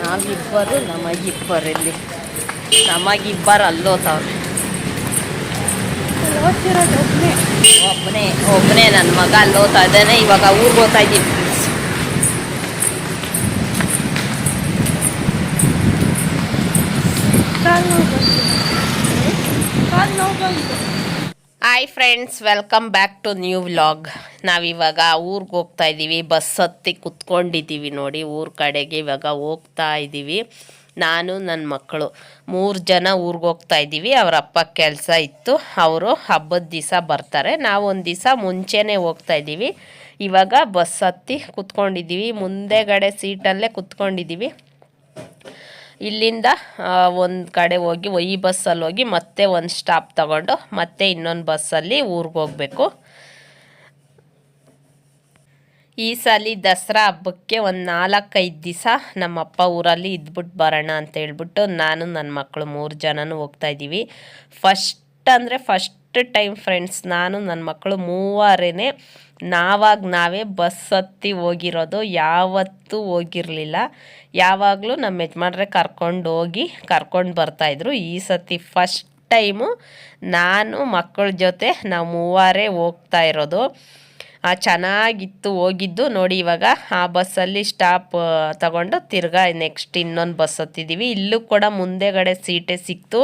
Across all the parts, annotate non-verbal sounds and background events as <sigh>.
ನಾವಿಬ್ಬರು, ನಮಗಿಬ್ಬರಲ್ಲಿ. ನಮಗಿಬ್ಬರು ಅಲ್ಲೋತವ್ರೆ ಒಬ್ಬನೇ ಒಬ್ಬನೇ ಒಬ್ಬನೇ ನನ್ನ ಮಗ ಅಲ್ಲೋತಾ ಇದ್ದಾನೆ, ಇವಾಗ ಊರಿಗೆ ಹೋಗ್ತಾ ಇದ್ದೀನಿ. ಕಾಲು ನೋವು ಕಾಲು ನೋವು hi friends welcome back to new vlog ನಾವಿವಾಗ ಊರಿಗೆ ಹೋಗ್ತಾ ಇದ್ದೀವಿ ಬಸ್ ಹತ್ತಿ ಕುತ್ಕೊಂಡಿದ್ದೀವಿ ನೋಡಿ, ಊರ ಕಡೆಗೆ ಇವಾಗ ಹೋಗ್ತಾ ಇದ್ದೀವಿ ನಾನು ನನ್ನ ಮಕ್ಕಳು ಮೂರು ಜನ ಊರಿಗೆ ಹೋಗ್ತಾ ಇದ್ದೀವಿ ಅವರ ಅಪ್ಪ ಕೆಲಸ ಇತ್ತು. ಅವರು ಹಬ್ಬದ ದಿವಸ ಬರ್ತಾರೆ. ನಾವು ಒಂದು ದಿವಸ ಮುಂಚೆನೇ ಹೋಗ್ತಾ ಇದ್ದೀವಿ ಇವಾಗ ಬಸ್ ಹತ್ತಿ ಕುತ್ಕೊಂಡಿದ್ದೀವಿ ಮುಂದೆಗಡೆ ಸೀಟಲ್ಲೇ ಕುತ್ಕೊಂಡಿದ್ದೀವಿ ಇಲ್ಲಿಂದ ಒಂದು ಕಡೆ ಹೋಗಿ, ಈ ಬಸ್ಸಲ್ಲಿ ಹೋಗಿ ಮತ್ತೆ ಒಂದು ಸ್ಟಾಪ್ ತಗೊಂಡು ಮತ್ತೆ ಇನ್ನೊಂದು ಬಸ್ಸಲ್ಲಿ ಊರಿಗೆ ಹೋಗಬೇಕು. ಈ ಸಲ ದಸರಾ ಹಬ್ಬಕ್ಕೆ ಒಂದು ನಾಲ್ಕೈದು ದಿವಸ ನಮ್ಮಪ್ಪ ಊರಲ್ಲಿ ಇದ್ಬಿಟ್ಟು ಬರೋಣ ಅಂತ ಹೇಳ್ಬಿಟ್ಟು ನಾನು ನನ್ನ ಮಕ್ಕಳು ಮೂರು ಜನನೂ ಹೋಗ್ತಾ ಇದ್ದೀವಿ. ಫಸ್ಟ್ ಅಂದರೆ ಫಸ್ಟ್ ಟೈಮ್ ಫ್ರೆಂಡ್ಸ್ ನಾನು ನನ್ನ ಮಕ್ಕಳು ಮೂವರೇ ನಾವಾಗ ನಾವೇ ಬಸ್ ಹತ್ತಿ ಹೋಗಿರೋದು. ಯಾವತ್ತೂ ಹೋಗಿರಲಿಲ್ಲ. ಯಾವಾಗಲೂ ನಮ್ಮ ಯಜಮಾನ್ರೆ ಕರ್ಕೊಂಡು ಹೋಗಿ ಕರ್ಕೊಂಡು ಬರ್ತಾಯಿದ್ರು ಈ ಸತಿ ಫಸ್ಟ್ ಟೈಮು ನಾನು ಮಕ್ಕಳ ಜೊತೆ ನಾವು ಮೂವರೇ ಹೋಗ್ತಾ ಇರೋದು. ಚೆನ್ನಾಗಿತ್ತು, ಹೋಗಿದ್ದು. ನೋಡಿ, ಇವಾಗ ಆ ಬಸ್ಸಲ್ಲಿ ಸ್ಟಾಪ್ ತಗೊಂಡು ತಿರ್ಗಾ ನೆಕ್ಸ್ಟ್ ಇನ್ನೊಂದು ಬಸ್ ಹತ್ತಿದ್ದೀವಿ ಇಲ್ಲೂ ಕೂಡ ಮುಂದೆಗಡೆ ಸೀಟೇ ಸಿಕ್ತು.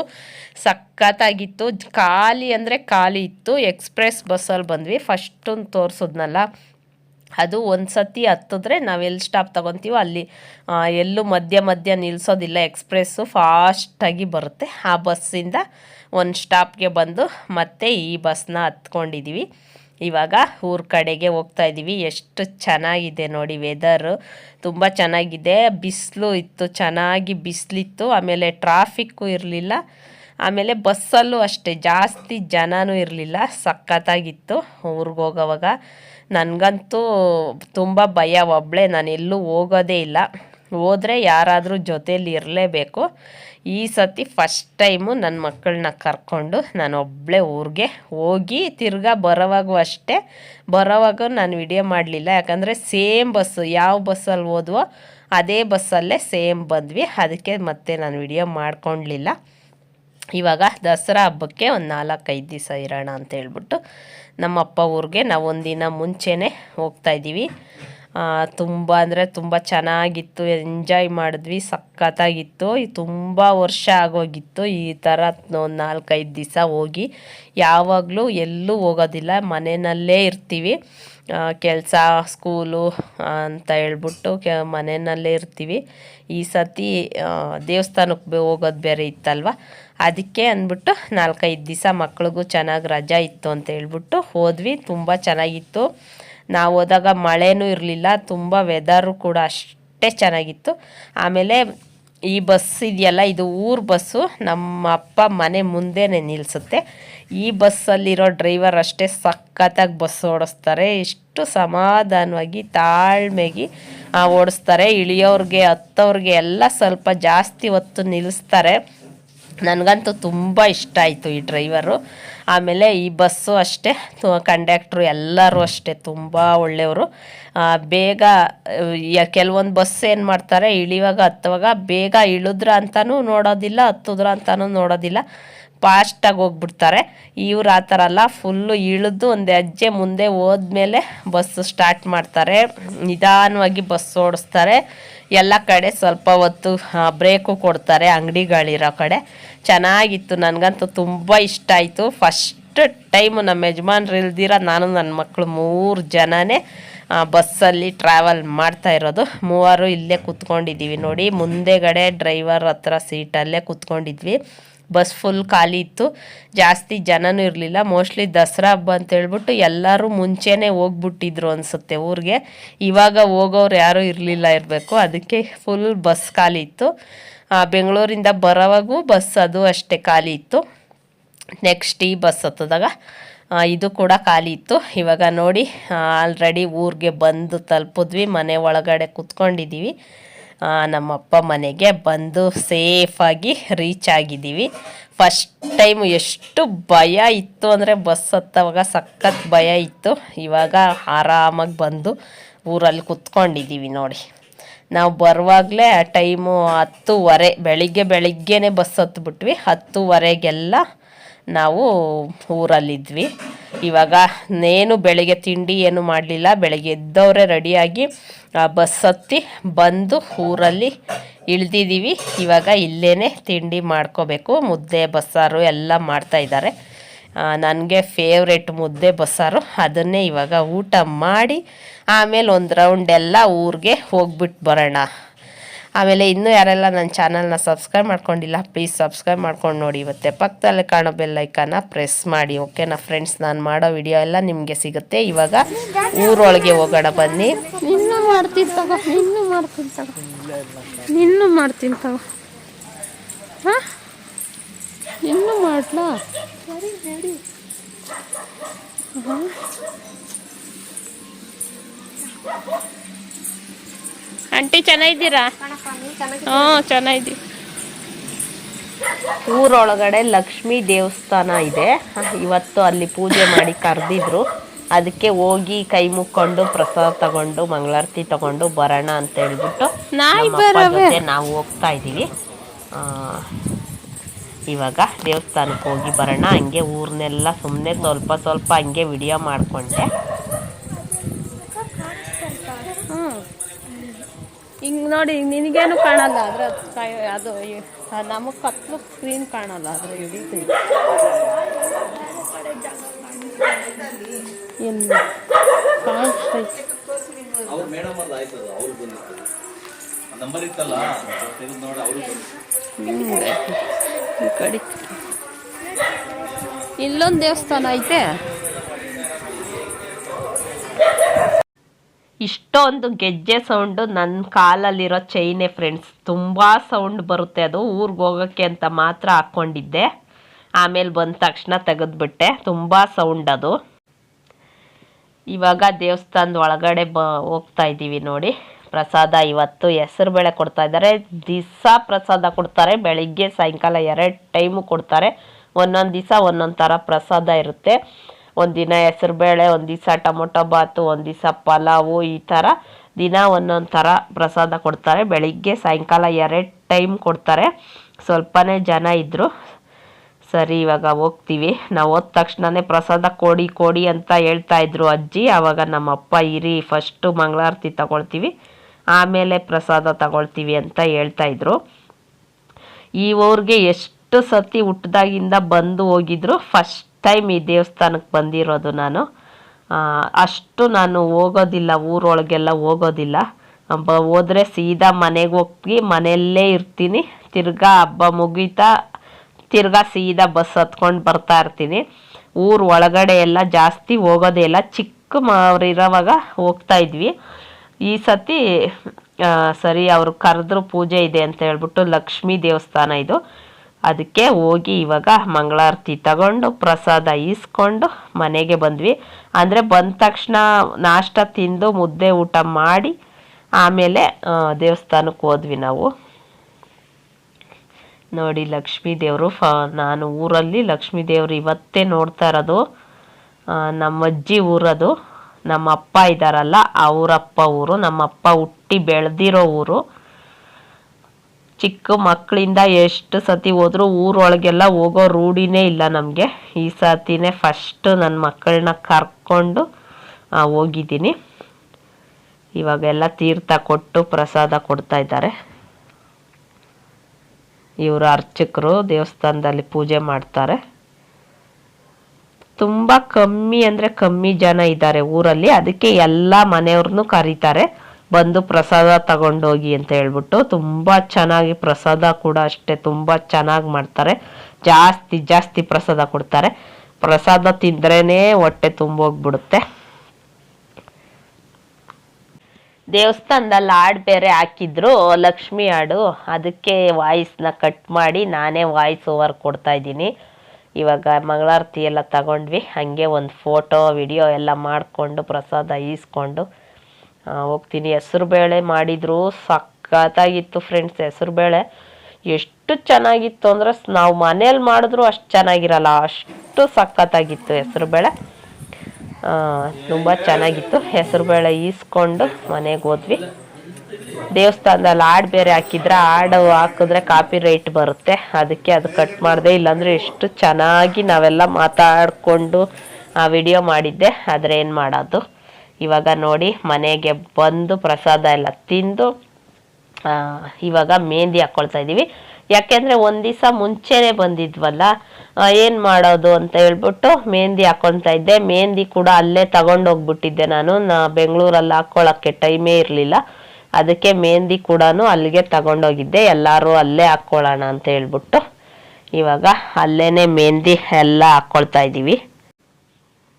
ಸಖತ್ತಾಗಿತ್ತು. ಖಾಲಿ ಅಂದರೆ ಖಾಲಿ ಇತ್ತು. ಎಕ್ಸ್ಪ್ರೆಸ್ ಬಸ್ಸಲ್ಲಿ ಬಂದ್ವಿ. ಫಸ್ಟು ತೋರಿಸಿದ್ನಲ್ಲ, ಅದು ಒಂದು ಸತಿ ಹತ್ತಿದ್ರೆ ನಾವು ಎಲ್ಲಿ ಸ್ಟಾಪ್ ತಗೊತೀವೋ ಅಲ್ಲಿ ಎಲ್ಲೂ ಮಧ್ಯ ಮಧ್ಯ ನಿಲ್ಲಿಸೋದಿಲ್ಲ ಎಕ್ಸ್ಪ್ರೆಸ್ಸು ಫಾಸ್ಟಾಗಿ ಬರುತ್ತೆ. ಆ ಬಸ್ಸಿಂದ ಒಂದು ಸ್ಟಾಪ್ಗೆ ಬಂದು ಮತ್ತೆ ಈ ಬಸ್ನ ಹತ್ಕೊಂಡಿದ್ದೀವಿ ಇವಾಗ ಊರ ಕಡೆಗೆ ಹೋಗ್ತಾ ಇದ್ದೀವಿ ಎಷ್ಟು ಚೆನ್ನಾಗಿದೆ ನೋಡಿ ವೆದರು ತುಂಬ ಚೆನ್ನಾಗಿದೆ. ಬಿಸಿಲು ಇತ್ತು, ಚೆನ್ನಾಗಿ ಬಿಸಿಲಿತ್ತು. ಆಮೇಲೆ ಟ್ರಾಫಿಕ್ಕು ಇರಲಿಲ್ಲ. ಆಮೇಲೆ ಬಸ್ಸಲ್ಲೂ ಅಷ್ಟೇ, ಜಾಸ್ತಿ ಜನನೂ ಇರಲಿಲ್ಲ. ಸಖತ್ತಾಗಿತ್ತು ಊರಿಗೆ ಹೋಗೋವಾಗ. ನನಗಂತೂ ತುಂಬ ಭಯ ಒಬ್ಬಳೇ ನಾನು ಎಲ್ಲೂ ಹೋಗೋದೇ ಇಲ್ಲ. ಹೋದರೆ ಯಾರಾದರೂ ಜೊತೇಲಿ ಇರಲೇಬೇಕು. ಈ ಸತಿ ಫಸ್ಟ್ ಟೈಮು ನನ್ನ ಮಕ್ಕಳನ್ನ ಕರ್ಕೊಂಡು ನಾನು ಒಬ್ಬಳೇ ಊರಿಗೆ ಹೋಗಿ ತಿರ್ಗಾ ಬರೋವಾಗೂ ಅಷ್ಟೇ. ಬರೋವಾಗ ನಾನು ವಿಡಿಯೋ ಮಾಡಲಿಲ್ಲ. ಯಾಕಂದರೆ ಸೇಮ್ ಬಸ್ಸು ಯಾವ ಬಸ್ಸಲ್ಲಿ ಹೋದ್ವೋ ಅದೇ ಬಸ್ಸಲ್ಲೇ ಸೇಮ್ ಬಂದ್ವಿ. ಅದಕ್ಕೆ ಮತ್ತೆ ನಾನು ವಿಡಿಯೋ ಮಾಡ್ಕೊಳ್ಲಿಲ್ಲ ಇವಾಗ ದಸರಾ ಹಬ್ಬಕ್ಕೆ ಒಂದು ನಾಲ್ಕೈದು ದಿವಸ ಇರೋಣ ಅಂತ ಹೇಳ್ಬಿಟ್ಟು ನಮ್ಮಪ್ಪ ಊರಿಗೆ ನಾವು ಒಂದಿನ ಮುಂಚೆನೇ ಹೋಗ್ತಾ ಇದ್ದೀವಿ. ತುಂಬ ಅಂದರೆ ತುಂಬ ಚೆನ್ನಾಗಿತ್ತು ಎಂಜಾಯ್ ಮಾಡಿದ್ವಿ, ಸಖತ್ತಾಗಿತ್ತು. ತುಂಬ ವರ್ಷ ಆಗೋಗಿತ್ತು. ಈ ಥರ ಒಂದು ನಾಲ್ಕೈದು ದಿವಸ ಹೋಗಿ ಯಾವಾಗಲೂ ಎಲ್ಲೂ ಹೋಗೋದಿಲ್ಲ, ಮನೆಯಲ್ಲೇ ಇರ್ತೀವಿ. ಕೆಲಸ ಸ್ಕೂಲು ಅಂತ ಹೇಳ್ಬಿಟ್ಟು ಕೆ, ಮನೆಯಲ್ಲೇ ಇರ್ತೀವಿ. ಈ ಸತಿ ದೇವಸ್ಥಾನಕ್ಕೆ ಹೋಗೋದು ಬೇರೆ ಇತ್ತಲ್ವ? ಅದಕ್ಕೆ ಅಂದ್ಬಿಟ್ಟು ನಾಲ್ಕೈದು ದಿವಸ ಮಕ್ಳಿಗೂ ಚೆನ್ನಾಗಿ ರಜಾ ಇತ್ತು ಅಂತ ಹೇಳ್ಬಿಟ್ಟು ಹೋದ್ವಿ. ತುಂಬ ಚೆನ್ನಾಗಿತ್ತು. ನಾವು ಹೋದಾಗ ಮಳೆನೂ ಇರಲಿಲ್ಲ, ತುಂಬ ವೆದರು ಕೂಡ ಅಷ್ಟೇ ಚೆನ್ನಾಗಿತ್ತು. ಆಮೇಲೆ ಈ ಬಸ್ ಇದೆಯಲ್ಲ, ಇದು ಊರು ಬಸ್ಸು ನಮ್ಮ ಅಪ್ಪ ಮನೆ ಮುಂದೆನೇ ನಿಲ್ಲಿಸುತ್ತೆ ಈ ಬಸ್ಸಲ್ಲಿರೋ ಡ್ರೈವರ್ ಅಷ್ಟೇ ಸಖತ್ತಾಗಿ ಬಸ್ ಓಡಿಸ್ತಾರೆ, ಎಷ್ಟು ಸಮಾಧಾನವಾಗಿ ತಾಳ್ಮೆಗೆ ಓಡಿಸ್ತಾರೆ. ಇಳಿಯೋರಿಗೆ, ಹತ್ತೋರಿಗೆ ಎಲ್ಲ ಸ್ವಲ್ಪ ಜಾಸ್ತಿ ಹೊತ್ತು ನಿಲ್ಲಿಸ್ತಾರೆ ನನಗಂತೂ ತುಂಬ ಇಷ್ಟ ಆಯಿತು ಈ ಡ್ರೈವರು ಆಮೇಲೆ ಈ ಬಸ್ಸು ಅಷ್ಟೇ ಕಂಡಕ್ಟ್ರು ಎಲ್ಲರೂ ಅಷ್ಟೇ, ತುಂಬ ಒಳ್ಳೆಯವರು. ಬೇಗ ಕೆಲವೊಂದು ಬಸ್ ಏನು ಮಾಡ್ತಾರೆ, ಇಳಿವಾಗ, ಹತ್ತುವಾಗ ಬೇಗ ಇಳಿದ್ರ ಅಂತಲೂ ನೋಡೋದಿಲ್ಲ, ಹತ್ತಿದ್ರ ಅಂತಲೂ ನೋಡೋದಿಲ್ಲ. ಫಾಸ್ಟಾಗಿ ಹೋಗ್ಬಿಡ್ತಾರೆ. ಇವ್ರು ಆ ಥರ ಅಲ್ಲ, ಫುಲ್ಲು ಇಳಿದು ಒಂದು ಹೆಜ್ಜೆ ಮುಂದೆ ಹೋದ್ಮೇಲೆ ಬಸ್ ಸ್ಟಾರ್ಟ್ ಮಾಡ್ತಾರೆ. ನಿಧಾನವಾಗಿ ಬಸ್ ಓಡಿಸ್ತಾರೆ. ಎಲ್ಲ ಕಡೆ ಸ್ವಲ್ಪ ಹೊತ್ತು ಬ್ರೇಕು ಕೊಡ್ತಾರೆ ಅಂಗಡಿಗಳಿರೋ ಕಡೆ. ಚೆನ್ನಾಗಿತ್ತು, ನನಗಂತೂ ತುಂಬ ಇಷ್ಟ ಆಯಿತು. ಫಸ್ಟ್ ಟೈಮು ನಮ್ಮ ಯಜಮಾನ್ರು ಇಲ್ದಿರ ನಾನು ನನ್ನ ಮಕ್ಕಳು ಮೂರು ಜನನೇ ಬಸ್ಸಲ್ಲಿ ಟ್ರಾವೆಲ್ ಮಾಡ್ತಾ ಇರೋದು. ಮೂವರು ಇಲ್ಲೇ ಕೂತ್ಕೊಂಡಿದ್ದೀವಿ ನೋಡಿ. ಮುಂದೆಗಡೆ ಡ್ರೈವರ್ ಹತ್ರ ಸೀಟಲ್ಲೇ ಕೂತ್ಕೊಂಡಿದ್ವಿ. ಬಸ್ ಫುಲ್ ಖಾಲಿ ಇತ್ತು. ಜಾಸ್ತಿ ಜನನೂ ಇರಲಿಲ್ಲ. ಮೋಸ್ಟ್ಲಿ ದಸರಾ ಹಬ್ಬ ಅಂತ ಹೇಳ್ಬಿಟ್ಟು ಎಲ್ಲರೂ ಮುಂಚೆನೇ ಹೋಗ್ಬಿಟ್ಟಿದ್ರು ಅನಿಸುತ್ತೆ ಊರಿಗೆ. ಇವಾಗ ಹೋಗೋರು ಯಾರೂ ಇರಲಿಲ್ಲ ಇರಬೇಕು. ಅದಕ್ಕೆ ಫುಲ್ ಬಸ್ ಖಾಲಿ ಇತ್ತು. ಬೆಂಗಳೂರಿಂದ ಬರೋವಾಗೂ ಬಸ್ ಅದು ಅಷ್ಟೇ ಖಾಲಿ ಇತ್ತು. ನೆಕ್ಸ್ಟ್ ಈ ಬಸ್ ಹತ್ತದಾಗ ಇದು ಕೂಡ ಖಾಲಿ ಇತ್ತು. ಇವಾಗ ನೋಡಿ ಆಲ್ರೆಡಿ ಊರಿಗೆ ಬಂದು ತಲುಪಿದ್ವಿ. ಮನೆ ಒಳಗಡೆ ಕುತ್ಕೊಂಡಿದ್ದೀವಿ. ಆ, ನಮ್ಮಪ್ಪ ಮನೆಗೆ ಬಂದು ಸೇಫಾಗಿ ರೀಚ್ ಆಗಿದ್ದೀವಿ. ಫಸ್ಟ್ ಟೈಮ್ ಎಷ್ಟು ಭಯ ಇತ್ತು ಅಂದರೆ ಬಸ್ ಹತ್ತವಾಗ ಸಖತ್ ಭಯ ಇತ್ತು. ಇವಾಗ ಆರಾಮಾಗಿ ಬಂದು ಊರಲ್ಲಿ ಕುತ್ಕೊಂಡಿದ್ದೀವಿ ನೋಡಿ. ನಾವು ಬರುವಾಗಲೇ ಟೈಮು ಹತ್ತುವರೆ ಬೆಳಿಗ್ಗೆ ಬೆಳಿಗ್ಗೆನೇ ಬಸ್ ಹತ್ಬಿಟ್ವಿ. ಹತ್ತುವರೆಗೆಲ್ಲ ನಾವು ಊರಲ್ಲಿದ್ವಿ. ಇವಾಗ ನೇನು ಬೆಳಗ್ಗೆ ತಿಂಡಿ ಏನು ಮಾಡಲಿಲ್ಲ. ಬೆಳಗ್ಗೆ ಎದ್ದವರೇ ರೆಡಿಯಾಗಿ ಬಸ್ ಹತ್ತಿ ಬಂದು ಊರಲ್ಲಿ ಇಳ್ದಿದ್ದೀವಿ. ಇವಾಗ ಇಲ್ಲೇ ತಿಂಡಿ ಮಾಡ್ಕೋಬೇಕು. ಮುದ್ದೆ, ಬಸ್ಸಾರು ಎಲ್ಲ ಮಾಡ್ತಾಯಿದ್ದಾರೆ ನನಗೆ ಫೇವ್ರೆಟ್ ಮುದ್ದೆ, ಬಸ್ಸಾರು. ಅದನ್ನೇ ಇವಾಗ ಊಟ ಮಾಡಿ ಆಮೇಲೆ ಒಂದು ರೌಂಡೆಲ್ಲ ಊರಿಗೆ ಹೋಗ್ಬಿಟ್ಟು ಬರೋಣ. ಆಮೇಲೆ ಇನ್ನೂ ಯಾರೆಲ್ಲ ನನ್ನ ಚಾನಲ್ನ ಸಬ್ಸ್ಕ್ರೈಬ್ ಮಾಡ್ಕೊಂಡಿಲ್ಲ ಪ್ಲೀಸ್ ಸಬ್ಸ್ಕ್ರೈಬ್ ಮಾಡ್ಕೊಂಡು ನೋಡಿ. ಇವತ್ತೆ ಪಕ್ಕದಲ್ಲಿ ಕಾಣೋ ಬೆಲ್ಲೈಕನ್ನ ಪ್ರೆಸ್ ಮಾಡಿ ಓಕೆನಾ ಫ್ರೆಂಡ್ಸ್ ನಾನು ಮಾಡೋ ವಿಡಿಯೋ ಎಲ್ಲ ನಿಮಗೆ ಸಿಗುತ್ತೆ. ಇವಾಗ ಊರೊಳಗೆ ಹೋಗೋಣ ಬನ್ನಿ. ನಿನ್ನೂ ಮಾಡ್ತೀನಿ ತಗೋ, ನಿನ್ನೂ ಮಾಡ್ತೀನಿ ತಗೋ. ಇನ್ನೂ ಮಾಡ್ಲಾ? ಆಂಟಿ ಚೆನ್ನಾಗಿದ್ದೀರಾ? ಹ್ಞೂ ಚೆನ್ನಾಗಿದ್ದೀವಿ. ಊರೊಳಗಡೆ ಲಕ್ಷ್ಮೀ ದೇವಸ್ಥಾನ ಇದೆ. ಇವತ್ತು ಅಲ್ಲಿ ಪೂಜೆ ಮಾಡಿ ಕರೆದಿದ್ರು. ಅದಕ್ಕೆ ಹೋಗಿ ಕೈ ಮುಕ್ಕೊಂಡು ಪ್ರಸಾದ ತಗೊಂಡು ಮಂಗಳಾರತಿ ತಗೊಂಡು ಬರೋಣ ಅಂತ ಹೇಳ್ಬಿಟ್ಟು. ಜೊತೆ ನಾವು ಹೋಗ್ತಾ ಇದ್ದೀವಿ. ಇವಾಗ ದೇವಸ್ಥಾನಕ್ಕೆ ಹೋಗಿ ಬರೋಣ. ಹಂಗೆ ಊರ್ನೆಲ್ಲ ಸುಮ್ಮನೆ ಸ್ವಲ್ಪ ಸ್ವಲ್ಪ ಹಂಗೆ ವಿಡಿಯೋ ಮಾಡಿಕೊಂಡೆ ಹ್ಞೂ ಹಿಂಗೆ ನೋಡಿ ನಿನಗೇನು ಕಾಣಲ್ಲ ಆದರೆ ಅದು ಅದು ನಮಗೆ ಕತ್ಲು ಸ್ಕ್ರೀನ್ ಕಾಣಲ್ಲ ಆದರೆ ಹಿಡಿತೀವಿ ಎಲ್ಲಿ ಕಾಣಿಸ್ತೈತೆ ಅವ್ರು ಮೇಡಮ್ ಅಲ್ಲ ಆಯ್ತದ ಅವ್ರು ಬಂದಿತ್ತು. ನಂಬರ್ ಇತ್ತಲ್ಲ ತೆಗೆದು ನೋಡಿ ಅವರು ಬಂದಿತ್ತು ಈ ಕಡೆ. ಇಲ್ಲೊಂದು ದೇವಸ್ಥಾನ ಐತೆ? ಇಷ್ಟೊಂದು ಗೆಜ್ಜೆ ಸೌಂಡು ನನ್ನ ಕಾಲಲ್ಲಿರೋ ಚೈನೇ ಫ್ರೆಂಡ್ಸ್ ತುಂಬ ಸೌಂಡ್ ಬರುತ್ತೆ. ಅದು ಊರಿಗೆ ಹೋಗೋಕ್ಕೆ ಅಂತ ಮಾತ್ರ ಹಾಕ್ಕೊಂಡಿದ್ದೆ. ಆಮೇಲೆ ಬಂದ ತಕ್ಷಣ ತೆಗೆದ್ಬಿಟ್ಟೆ. ತುಂಬ ಸೌಂಡ್ ಅದು. ಇವಾಗ ದೇವಸ್ಥಾನದ ಒಳಗಡೆ ಬ, ಹೋಗ್ತಾ ಇದ್ದೀವಿ ನೋಡಿ. ಪ್ರಸಾದ ಇವತ್ತು ಹೆಸರು ಬೇಳೆ ಕೊಡ್ತಾ ಇದ್ದಾರೆ. ದಿವಸ ಪ್ರಸಾದ ಕೊಡ್ತಾರೆ. ಬೆಳಿಗ್ಗೆ ಸಾಯಂಕಾಲ ಎರಡು ಟೈಮು ಕೊಡ್ತಾರೆ. ಒಂದೊಂದು ದಿವಸ ಒಂದೊಂದು ಥರ ಪ್ರಸಾದ ಇರುತ್ತೆ. ಒಂದಿನ ಹೆಸರು ಬೇಳೆ, ಒಂದು ದಿವಸ ಟೊಮೊಟೊ ಬಾತು, ಒಂದು ದಿವಸ ಪಲಾವು, ಈ ಥರ ದಿನ ಒಂದೊಂದು ಥರ ಪ್ರಸಾದ ಕೊಡ್ತಾರೆ. ಬೆಳಿಗ್ಗೆ ಸಾಯಂಕಾಲ ಎರಡು ಟೈಮ್ ಕೊಡ್ತಾರೆ. ಸ್ವಲ್ಪನೇ ಜನ ಇದ್ದರು ಸರಿ, ಇವಾಗ ಹೋಗ್ತೀವಿ. ನಾವು ಹೋದ ತಕ್ಷಣನೇ ಪ್ರಸಾದ ಕೊಡಿ ಕೊಡಿ ಅಂತ ಹೇಳ್ತಾ ಇದ್ರು ಅಜ್ಜಿ. ಆವಾಗ ನಮ್ಮ ಅಪ್ಪ ಇರಿ ಫಸ್ಟು ಮಂಗಳಾರತಿ ತಗೊಳ್ತೀವಿ. ಆಮೇಲೆ ಪ್ರಸಾದ ತಗೊಳ್ತೀವಿ ಅಂತ ಹೇಳ್ತಾ ಇದ್ರು. ಈ ಊರಿಗೆ ಎಷ್ಟು ಸತಿ ಹುಟ್ಟಿದಾಗಿಂದ ಬಂದು ಹೋಗಿದ್ರು. ಫಸ್ಟ್ ಟೈಮ್ ಈ ದೇವಸ್ಥಾನಕ್ಕೆ ಬಂದಿರೋದು ನಾನು. ಅಷ್ಟು ನಾನು ಹೋಗೋದಿಲ್ಲ, ಊರೊಳಗೆಲ್ಲ ಹೋಗೋದಿಲ್ಲ. ಹಬ್ಬ ಹೋದರೆ ಸೀದಾ ಮನೆಗೆ ಹೋಗಿ ಮನೆಯಲ್ಲೇ ಇರ್ತೀನಿ. ತಿರ್ಗಾ ಹಬ್ಬ ಮುಗೀತಾ, ತಿರ್ಗಾ ಸೀದಾ ಬಸ್ ಹತ್ಕೊಂಡು ಬರ್ತಾ ಇರ್ತೀನಿ. ಊರು ಒಳಗಡೆ ಎಲ್ಲ ಜಾಸ್ತಿ ಹೋಗೋದೇ ಇಲ್ಲ. ಚಿಕ್ಕ ಇರೋವಾಗ ಹೋಗ್ತಾ ಇದ್ವಿ. ಈ ಸತಿ ಸರಿ, ಅವರು ಕರೆದ್ರು ಪೂಜೆ ಇದೆ ಅಂತ ಹೇಳ್ಬಿಟ್ಟು ಲಕ್ಷ್ಮೀ ದೇವಸ್ಥಾನ ಇದು. ಅದಕ್ಕೆ ಹೋಗಿ ಇವಾಗ ಮಂಗಳಾರತಿ ತಗೊಂಡು ಪ್ರಸಾದ ಈಸ್ಕೊಂಡು ಮನೆಗೆ ಬಂದ್ವಿ. ಅಂದರೆ ಬಂದ ತಕ್ಷಣ ನಾಷ್ಟ ತಿಂದು ಮುದ್ದೆ ಊಟ ಮಾಡಿ ಆಮೇಲೆ ದೇವಸ್ಥಾನಕ್ಕೆ ಹೋದ್ವಿ ನಾವು. ನೋಡಿ ಲಕ್ಷ್ಮೀ ದೇವರು, ಫ, ನಾನು ಊರಲ್ಲಿ ಲಕ್ಷ್ಮೀ ದೇವರು ಇವತ್ತೇ ನೋಡ್ತಾ ಇರೋದು. ನಮ್ಮ ಅಜ್ಜಿ ಊರದು. ನಮ್ಮ ಅಪ್ಪ ಇದ್ದಾರಲ್ಲ ಅವರಪ್ಪ ಊರು. ನಮ್ಮ ಅಪ್ಪ ಹುಟ್ಟಿ ಬೆಳೆದಿರೋ ಊರು. ಚಿಕ್ಕ ಮಕ್ಕಳಿಂದ ಎಷ್ಟು ಸತಿ ಹೋದ್ರು ಊರೊಳಗೆಲ್ಲ ಹೋಗೋ ರೂಢಿನೇ ಇಲ್ಲ ನಮಗೆ. ಈ ಸತಿನೇ ಫಸ್ಟ್ ನನ್ನ ಮಕ್ಕಳನ್ನ ಕರ್ಕೊಂಡು ಹೋಗಿದ್ದೀನಿ. ಇವಾಗೆಲ್ಲ ತೀರ್ಥ ಕೊಟ್ಟು ಪ್ರಸಾದ ಕೊಡ್ತಾ ಇದ್ದಾರೆ. ಇವರು ಅರ್ಚಕರು ದೇವಸ್ಥಾನದಲ್ಲಿ ಪೂಜೆ ಮಾಡ್ತಾರೆ. ತುಂಬ ಕಮ್ಮಿ ಅಂದರೆ ಕಮ್ಮಿ ಜನ ಇದ್ದಾರೆ ಊರಲ್ಲಿ. ಅದಕ್ಕೆ ಎಲ್ಲ ಮನೆಯವ್ರನ್ನೂ ಕರೀತಾರೆ. ಬಂದು ಪ್ರಸಾದ ತಗೊಂಡೋಗಿ ಅಂತ ಹೇಳ್ಬಿಟ್ಟು ತುಂಬ ಚೆನ್ನಾಗಿ ಪ್ರಸಾದ ಕೂಡ ಅಷ್ಟೇ, ತುಂಬ ಚೆನ್ನಾಗಿ ಮಾಡ್ತಾರೆ. ಜಾಸ್ತಿ ಜಾಸ್ತಿ ಪ್ರಸಾದ ಕೊಡ್ತಾರೆ. ಪ್ರಸಾದ ತಿಂದ್ರೇ ಹೊಟ್ಟೆ ತುಂಬೋಗ್ಬಿಡುತ್ತೆ. ದೇವಸ್ಥಾನದಲ್ಲಿ ಹಾಡು ಬೇರೆ ಹಾಕಿದ್ರು, ಲಕ್ಷ್ಮಿ ಹಾಡು. ಅದಕ್ಕೆ ವಾಯ್ಸ್ನ ಕಟ್ ಮಾಡಿ ನಾನೇ ವಾಯ್ಸ್ ಓವರ್ ಕೊಡ್ತಾ ಇದ್ದೀನಿ. ಇವಾಗ ಮಂಗಳಾರತಿ ಎಲ್ಲ ತಗೊಂಡ್ವಿ. ಹಾಗೆ ಒಂದು ಫೋಟೋ, ವಿಡಿಯೋ ಎಲ್ಲ ಮಾಡಿಕೊಂಡು ಪ್ರಸಾದ ಈಸ್ಕೊಂಡು ಆ, ಹೆಸ್ರು ಬೇಳೆ ಮಾಡಿದ್ರು ಸಖತ್ತಾಗಿತ್ತು ಫ್ರೆಂಡ್ಸ್ ಹೆಸ್ರುಬೇಳೆ ಎಷ್ಟು ಚೆನ್ನಾಗಿತ್ತು ಅಂದರೆ ನಾವು ಮನೇಲಿ ಮಾಡಿದ್ರು ಅಷ್ಟು ಚೆನ್ನಾಗಿರಲ್ಲ. ಅಷ್ಟು ಸಖತ್ತಾಗಿತ್ತು ಹೆಸ್ರುಬೇಳೆ ತುಂಬ ಚೆನ್ನಾಗಿತ್ತು. ಹೆಸರುಬೇಳೆ ಈಸ್ಕೊಂಡು ಮನೆಗೆ ಹೋದ್ವಿ. ದೇವಸ್ಥಾನದಲ್ಲಿ ಹಾಡು ಬೇರೆ ಹಾಕಿದ್ರೆ ಹಾಡು ಹಾಕಿದ್ರೆ ಕಾಪಿ ರೈಟ್ ಬರುತ್ತೆ. ಅದಕ್ಕೆ ಅದು ಕಟ್ ಮಾಡಿದೆ. ಇಲ್ಲಾಂದರೆ ಎಷ್ಟು ಚೆನ್ನಾಗಿ ನಾವೆಲ್ಲ ಮಾತಾಡಿಕೊಂಡು ಆ ವಿಡಿಯೋ ಮಾಡಿದ್ದೆ. ಆದರೆ ಏನು ಮಾಡೋದು? ಇವಾಗ ನೋಡಿ ಮನೆಗೆ ಬಂದು ಪ್ರಸಾದ ಎಲ್ಲ ತಿಂದು ಇವಾಗ ಮೆಹಂದಿ ಹಾಕ್ಕೊಳ್ತಾ ಇದ್ದೀವಿ. ಯಾಕೆಂದರೆ ಒಂದು ದಿವಸ ಮುಂಚೆನೇ ಬಂದಿದ್ವಲ್ಲ ಏನು ಮಾಡೋದು ಅಂತ ಹೇಳ್ಬಿಟ್ಟು ಮೆಹಂದಿ ಹಾಕ್ಕೊಳ್ತಾ ಇದ್ದೆ. ಮೆಹಂದಿ ಕೂಡ ಅಲ್ಲೇ ತಗೊಂಡೋಗ್ಬಿಟ್ಟಿದ್ದೆ ನಾನು. ನಾ ಬೆಂಗಳೂರಲ್ಲಿ ಹಾಕ್ಕೊಳ್ಳೋಕ್ಕೆ ಟೈಮೇ ಇರಲಿಲ್ಲ. ಅದಕ್ಕೆ ಮೆಹಂದಿ ಕೂಡ ಅಲ್ಲಿಗೆ ತಗೊಂಡೋಗಿದ್ದೆ. ಎಲ್ಲರೂ ಅಲ್ಲೇ ಹಾಕ್ಕೊಳ್ಳೋಣ ಅಂತ ಹೇಳ್ಬಿಟ್ಟು ಇವಾಗ ಅಲ್ಲೇ ಮೆಹಂದಿ ಎಲ್ಲ ಹಾಕ್ಕೊಳ್ತಾ ಇದ್ದೀವಿ.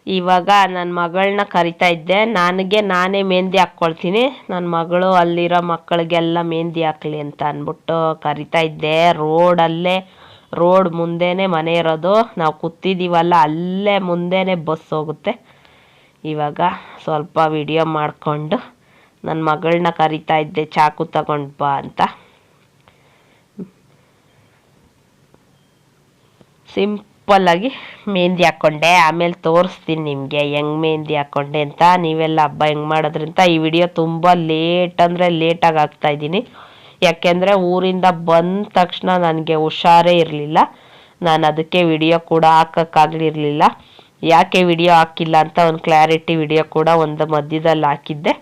ಇವಾಗ ನನ್ನ ಮಗಳನ್ನ ಕರಿತಾ ಇದ್ದೆ. ನನಗೆ ನಾನೇ ಮೆಹಂದಿ ಹಾಕ್ಕೊಳ್ತೀನಿ. ನನ್ನ ಮಗಳು ಅಲ್ಲಿರೋ ಮಕ್ಕಳಿಗೆಲ್ಲ ಮೆಹಂದಿ ಹಾಕ್ಲಿ ಅಂತ ಅಂದ್ಬಿಟ್ಟು ಕರಿತಾ ಇದ್ದೆ. ರೋಡಲ್ಲೇ, ರೋಡ್ ಮುಂದೆನೇ ಮನೆ ಇರೋದು. ನಾವು ಕೂತಿದ್ದೀವಲ್ಲ ಅಲ್ಲೇ ಮುಂದೆನೇ ಬಸ್ ಹೋಗುತ್ತೆ. ಇವಾಗ ಸ್ವಲ್ಪ ವಿಡಿಯೋ ಮಾಡಿಕೊಂಡು ನನ್ನ ಮಗಳನ್ನ ಕರಿತಾ ಇದ್ದೆ, ಚಾಕು ತಗೊಂಡು ಬಾ ಅಂತ. ಸಿಂಪಲ್ಲಾಗಿ ಮೆಹಂದಿ ಹಾಕ್ಕೊಂಡೆ ಆಮೇಲೆ ತೋರಿಸ್ತೀನಿ ನಿಮಗೆ, ಹೆಂಗ್ ಮೆಹಂದಿ ಹಾಕ್ಕೊಂಡೆ ಅಂತ. ನೀವೆಲ್ಲ ಹಬ್ಬ ಹೆಂಗೆ ಮಾಡೋದ್ರಿಂದ ಈ ವಿಡಿಯೋ ತುಂಬ ಲೇಟ್ ಅಂದರೆ ಲೇಟಾಗಿ ಹಾಕ್ತಾ ಇದ್ದೀನಿ. ಯಾಕೆಂದರೆ ಊರಿಂದ ಬಂದ ತಕ್ಷಣ ನನಗೆ ಹುಷಾರೇ ಇರಲಿಲ್ಲ. ನಾನು ಅದಕ್ಕೆ ವಿಡಿಯೋ ಕೂಡ ಹಾಕೋಕ್ಕಾಗಲಿರಲಿಲ್ಲ ಯಾಕೆ ವಿಡಿಯೋ ಹಾಕಿಲ್ಲ ಅಂತ ಒಂದು ಕ್ಲಾರಿಟಿ ವಿಡಿಯೋ ಕೂಡ ಒಂದು ಮಧ್ಯದಲ್ಲಿ ಹಾಕಿದ್ದೆ.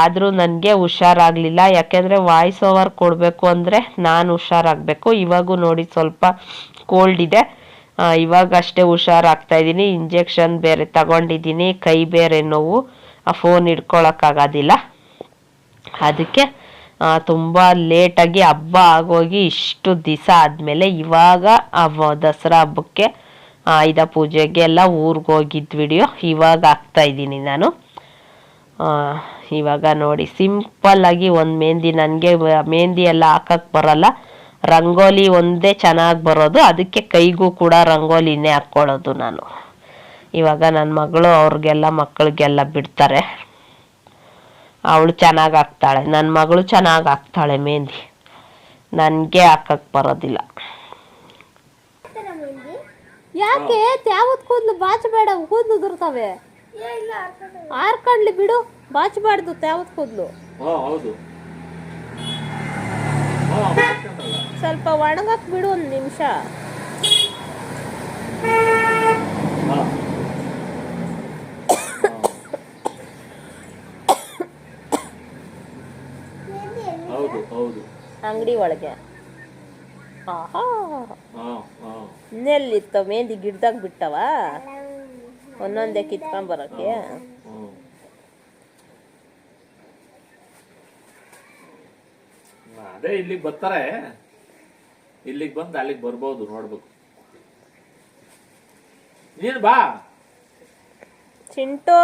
ಆದರೂ ನನಗೆ ಹುಷಾರಾಗಲಿಲ್ಲ. ಯಾಕೆಂದರೆ ವಾಯ್ಸ್ ಓವರ್ ಕೊಡಬೇಕು ಅಂದರೆ ನಾನು ಹುಷಾರಾಗಬೇಕು. ಇವಾಗೂ ನೋಡಿ ಸ್ವಲ್ಪ ಕೋಲ್ಡ್ ಇದೆ. ಇವಾಗ ಅಷ್ಟೇ ಹುಷಾರಾಗ್ತಾ ಇದ್ದೀನಿ. ಇಂಜೆಕ್ಷನ್ ಬೇರೆ ತಗೊಂಡಿದ್ದೀನಿ. ಕೈ ಬೇರೆ ನೋವು. ಆ ಫೋನ್ ಹಿಡ್ಕೊಳಕ್ಕಾಗೋದಿಲ್ಲ ಅದಕ್ಕೆ ತುಂಬ ಲೇಟಾಗಿ ಹಬ್ಬ ಆಗೋಗಿ ಇಷ್ಟು ದಿವಸ ಆದಮೇಲೆ ಇವಾಗ ದಸರಾ ಹಬ್ಬಕ್ಕೆ ಆಯುಧ ಪೂಜೆಗೆ ಎಲ್ಲ ಊರಿಗೆ ಹೋಗಿದ್ದು ವಿಡಿಯೋ ಇವಾಗ ಆಗ್ತಾ ಇದ್ದೀನಿ ನಾನು. ಇವಾಗ ನೋಡಿ ಸಿಂಪಲ್ಲಾಗಿ ಒಂದು ಮೆಹಂದಿ ನನಗೆ ಮೆಹಂದಿ ಎಲ್ಲ ಹಾಕಕ್ಕೆ ಬರಲ್ಲ. ರಂಗೋಲಿ ಒಂದೇ ಚೆನ್ನಾಗಿ ಬರೋದು ಅದಕ್ಕೆ ಕೈಗೂ ಕೂಡ ರಂಗೋಲಿನೇ ಹಾಕ್ಕೊಳ್ಳೋದು ನಾನು. ಇವಾಗ ನನ್ನ ಮಗಳು ಅವ್ರಿಗೆಲ್ಲ ಮಕ್ಕಳಿಗೆಲ್ಲ ಬಿಡ್ತಾರೆ. ಅವಳು ಚೆನ್ನಾಗಿ ಹಾಕ್ತಾಳೆ ನನ್ನ ಮಗಳು ಚೆನ್ನಾಗಿ ಹಾಕ್ತಾಳೆ ಮೆಹಂದಿ ನನಗೆ ಹಾಕಕ್ಕೆ ಬರೋದಿಲ್ಲ. ಯಾಕೆ? ತ್ಯಾವತ್ ಕೂದ್ಲು ಬಾಚಬೇಡ ಕೂದ್ಲು ಉದುರ್ತವೆ. ಆರ್ಕಂಡ್ಲಿ ಬಿಡು ಬಾಚಬಾರ್ದು ತ್ಯಾವತ್ ಕೂದ್ಲು. ಹಾ ಹೌದು. ಸ್ವಲ್ಪ ಒಣಗಕ್ ಬಿಡು ಒಂದು ನಿಮಿಷ. ಅಂಗಡಿ ಒಳಗೆ. ಆಹಾ. ಇನ್ನೆಲ್ಲಿತ್ತು ಮೆಹಂದಿ ಗಿಡ್ದಾಗ ಬಿಟ್ಟವ? ಒಂದೊಂದೇ ಕಿತ್ಕೊಂಡ್ ಬರೋಕೆ. ಹ್ಮ್ ಅದೇ ಇಲ್ಲಿಗೆ ಬರ್ತಾರೆ. ಇಲ್ಲಿಗೆ ಬಂದು ಅಲ್ಲಿಗೆ ಬರ್ಬೋದು ನೋಡ್ಬೇಕು. ನೀನು ಬಾ. ಚಿಂಟು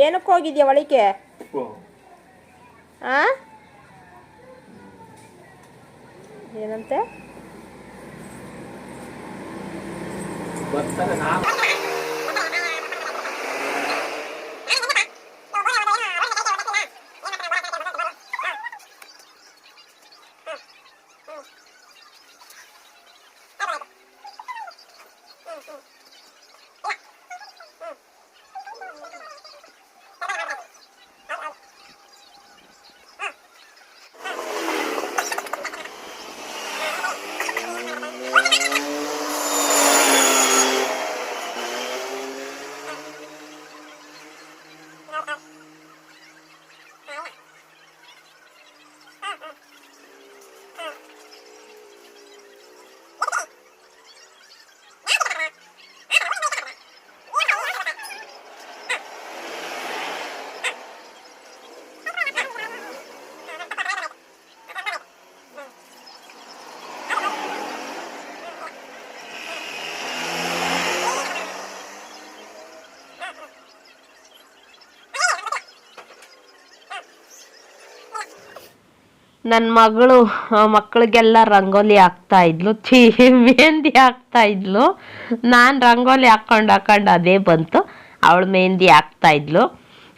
ಏನಕ್ಕೆ ಹೋಗಿದ್ಯಾ ಒಳಿಕೆ ಆ? ಏನಂತೆ? ಬರ್ತಾರೆ ನಾನು ನನ್ನ ಮಗಳು ಮಕ್ಕಳಿಗೆಲ್ಲ ರಂಗೋಲಿ ಹಾಕ್ತಾ ಇದ್ಲು. ಛೀ, ಮೆಹಂದಿ ಹಾಕ್ತಾ ಇದ್ಲು. ನಾನು ರಂಗೋಲಿ ಹಾಕ್ಕೊಂಡು ಹಾಕೊಂಡು ಅದೇ ಬಂತು. ಅವಳು ಮೆಹಂದಿ ಹಾಕ್ತಾ ಇದ್ಲು.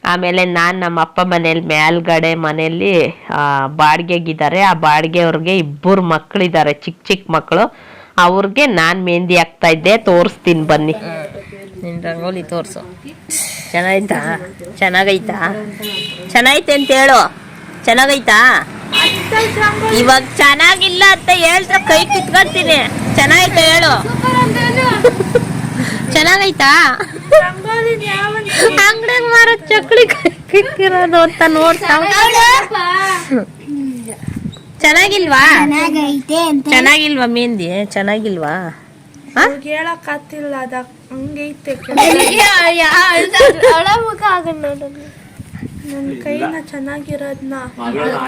ಆಮೇಲೆ ನಾನು ನಮ್ಮ ಅಪ್ಪ ಮನೇಲಿ ಮೇಲ್ಗಡೆ ಮನೆಯಲ್ಲಿ ಬಾಡಿಗೆಗಿದ್ದಾರೆ. ಆ ಬಾಡಿಗೆಯವ್ರಿಗೆ ಇಬ್ಬರು ಮಕ್ಕಳಿದ್ದಾರೆ ಚಿಕ್ಕ ಚಿಕ್ಕ ಮಕ್ಕಳು ಅವ್ರಿಗೆ ನಾನು ಮೆಹಂದಿ ಹಾಕ್ತಾ ಇದ್ದೆ. ತೋರಿಸ್ತೀನಿ ಬನ್ನಿ. ರಂಗೋಲಿ ತೋರಿಸು. ಚೆನ್ನಾಗೈತಾ? ಚೆನ್ನಾಗೈತಾ? ಚೆನ್ನಾಗೈತೆ ಅಂತ ಹೇಳು. ಚೆನ್ನಾಗೈತಾ? ಇವಾಗ ಚೆನ್ನಾಗಿಲ್ಲ ಅಂತ ಹೇಳ್ತ ಕೈ ಕಿತ್ಕೊಳ್ತೀನಿ. ಚೆನ್ನಾಗೈತೆ ಹೇಳು? ಚೆನ್ನಾಗೈತಾ? ಅಂಗಡಿಗೆ ಮಾರೋ ಚಕ್ಲಿ ಕೈ ಕಿಕ್ಕಿರೋದು ಅಂತ ನೋಡ್ತಾ ಚೆನ್ನಾಗಿಲ್ವಾ? ಚೆನ್ನಾಗಿಲ್ವಾ ಮೆಹಂದಿ? ಚೆನ್ನಾಗಿಲ್ವಾ? ಆಗ್ತಿಲ್ಲ ಅದ ಹಂಗೈತೆ. ನನ್ ಕೈನ ಚೆನ್ನಾಗಿರೋದ್ನ.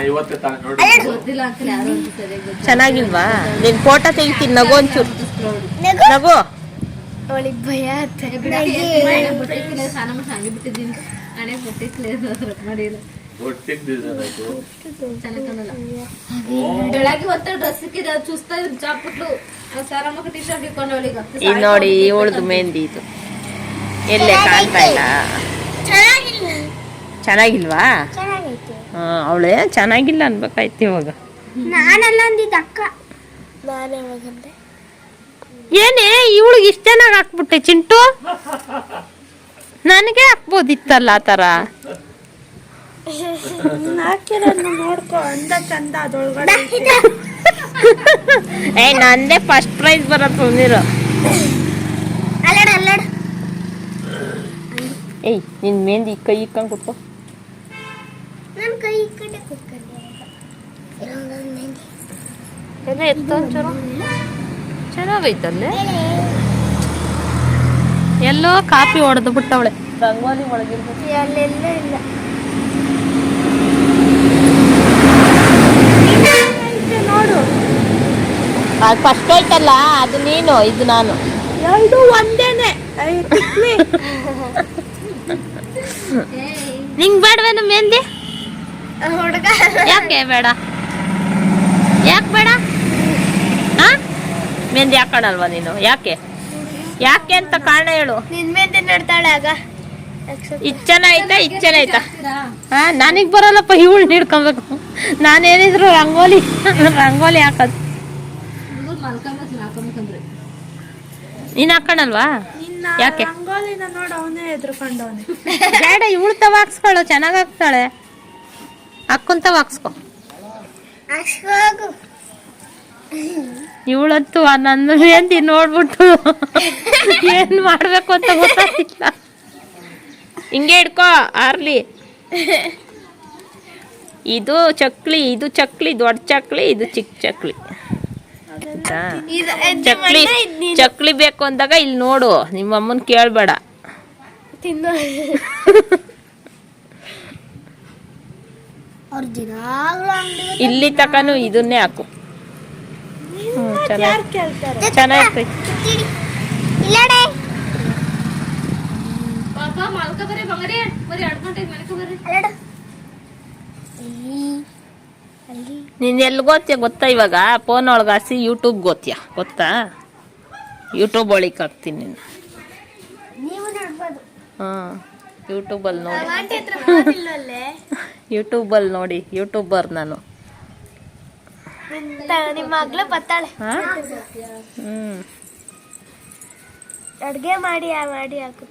ಇವತ್ತೇ ತಾ- ನೋಡಿ. ಚೆನ್ನಾಗಿಲ್ವಾ? ನೀನ್ ಫೋಟೋ ತೆಗಿತೀನಿ ನಗು ಒಂಚೂರು. ನಗು? ಅವಳಿಗೆ ಭಯ ನೋಡಿ ಇವಳ್ದು ಮೆಹಂದಿ ಇದು. ಎಲ್ಲೇ ಕಾಣ್ತಾ ಇಲ್ಲ? ಚೆನ್ನಾಗಿಲ್ವಾ? ಹಾಂ ಅವಳೇ ಚೆನ್ನಾಗಿಲ್ಲ ಅನ್ಬೇಕಾಯ್ತು ಇವಾಗ. ನಾನು ಅಂದಿದ್ದ ಅಕ್ಕ. ನಾನೇ ಹೋಗಂದೆ ಏನೇ ಇವಳಿಗೆ ಇಷ್ಟ ಚೆನ್ನಾಗಿ ಹಾಕ್ಬಿಟ್ಟೆ ಚಿಂಟು? ನನಗೆ ಹಾಕ್ಬೋದಿತ್ತಲ್ಲ ಆ ಥರ? ಹಾಕಿರೋದ್ನ ನೋಡ್ಕೊ ಅಂದ ಚಂದ ಅದ್ರೊಳಗಡೆ ಏ ನಂದೇ ಫಸ್ಟ್ ಪ್ರೈಸ್ ಬರತ್ತೆ ಅಲ್ಲಡ ಅಲ್ಲಡ. ಏಯ್ ನಿನ್ ಮೆಹಂದಿ ಕೈ ಇಕ್ಕಂಗ್ ಕೊಟ್ಟು. ನನ್ನ ಕೈ ಈ ಕಡೆ ಕುತ್ಕೊಂಡೆ ಎಲ್ಲ ಚಲೋ ಚೆನ್ನಾಗೈತಲ್ಲೇ ಎಲ್ಲೋ ಕಾಪಿ ಹೊಡೆದು ಬಿಟ್ಟವಳೆ. ರಂಗೋಲಿ ಒಳಗಿರ್ಬೇಕು. ಅಲ್ಲೆಲ್ಲ ಇಲ್ಲ. ನೋಡು. ಅದು ಫಸ್ಟ್ ಐತಲ್ಲ ಅದು ನೀನು ಇದು ನಾನು. ಎರಡು ಒಂದೇನೆ. <laughs> ಯಾಕೆ ಬೇಡ? ಯಾಕೆ ಬೇಡ? ಹಾ ಮೆಹಂದಿ ಹಾಕೋಣಲ್ವಾ ನೀನು? ಯಾಕೆ? ಯಾಕೆ ಅಂತ ಕಾರಣ ಹೇಳು. ಇಚ್ಚನಾಯ್ತಾ ಇಚ್ಚನಾಯ್ತಾ ನೋಡ್ತಾಳೆ ಆಗ. ಇಚ್ಚನ ಆಯ್ತಾ ಹಾ ನನಗ್ ಬರಲ್ಲಪ್ಪ ಇವಳು ಹಿಡ್ಕೊಬೇಕು. ನಾನೇನಿದ್ರು ರಂಗೋಲಿ ರಂಗೋಲಿ ಹಾಕೋದು. ನೀನ್ ಹಾಕೋಣಲ್ವಾ? ಯಾಕೆ? ಬೇಡ ಇವಳು ತವ ಹಾಕ್ಸ್ಕೊಳ್ಳು ಚೆನ್ನಾಗ್ ಹಾಕ್ತಾಳೆ ಹಾಕೊಂತ ಹಾಕ್ಸ್ಕೊ. ಇವಳತ್ತು ಇವಳಂತೂ ನನ್ನ ಹೆಂಡಿ ನೋಡ್ಬಿಟ್ಟು ಏನ್ ಮಾಡ್ಬೇಕು ಅಂತ ಗೊತ್ತಾಗ್ತಿಲ್ಲ ಹಿಂಗೆ ಇಡ್ಕೋ ಆರ್ಲಿ. ಇದು ಚಕ್ಲಿ ಇದು ಚಕ್ಲಿ ದೊಡ್ಡ ಚಕ್ಲಿ ಇದು ಚಿಕ್ಕ ಚಕ್ಲಿ? ಚಕ್ಲಿ ಚಕ್ಲಿ ಬೇಕು ಅಂದಾಗ ಇಲ್ಲಿ ನೋಡು ನಿಮ್ಮ ಅಮ್ಮನ ಕೇಳ್ಬೇಡ. ತಿನ್ನು. ಅವ್ರ ದಿನಾಗ್ಲೂ ಅಂಗಡಿ ಇಲ್ಲಿ ತಕನು ಇದನ್ನೇ ಹಾಕು. ಹ್ಞೂ ಚೆನ್ನಾಗಿ. ಚೆನ್ನಾಗಿರ್ತೈತಿ ಇಲ್ಲಡೆ. ಪಾಪ ಮಲ್ಕ ಬರ್ರಿ ಬಂಗಾರಿ. ಬರೀ ಎರಡು ಗಂಟೆಗೆ ಮಲ್ಕ ಬರ್ರಿ. ಅಲ್ಲಡ. ಅಲ್ಲಿ. ನೀನ್ ಎಲ್ಲಿ ಗೊತ್ತೀಯ? ಗೊತ್ತಾ ಇವಾಗ? ಫೋನ್ ಒಳಗೆ ಹಾಸಿ ಯೂಟ್ಯೂಬ್ ಗೊತ್ತೀಯ? ಗೊತ್ತಾ? ಯೂಟ್ಯೂಬ್ ಒಳಗೆ ಹಾಕ್ತೀನಿ ನೀನು ಹಾಂ ಯೂಟ್ಯೂಬಲ್ಲಿ ನೋಡಿ. ಯೂಟ್ಯೂಬಲ್ಲಿ ನೋಡಿ ಯೂಟ್ಯೂಬರ್ ನಾನು. ನಿಮ್ಮ ಮಗಳು ಬರ್ತಾಳೆ? ಹ್ಞೂ ಅಡ್ಗೆ ಮಾಡಿ ಆ ಮಾಡಿ ಹಾಕು.